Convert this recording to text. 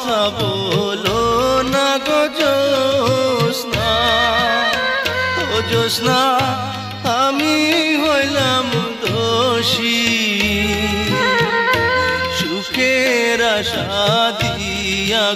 কথা বলো না গো জোসনা জোসনা আমি হইলাম দোষী। সুখের আশা দিয়া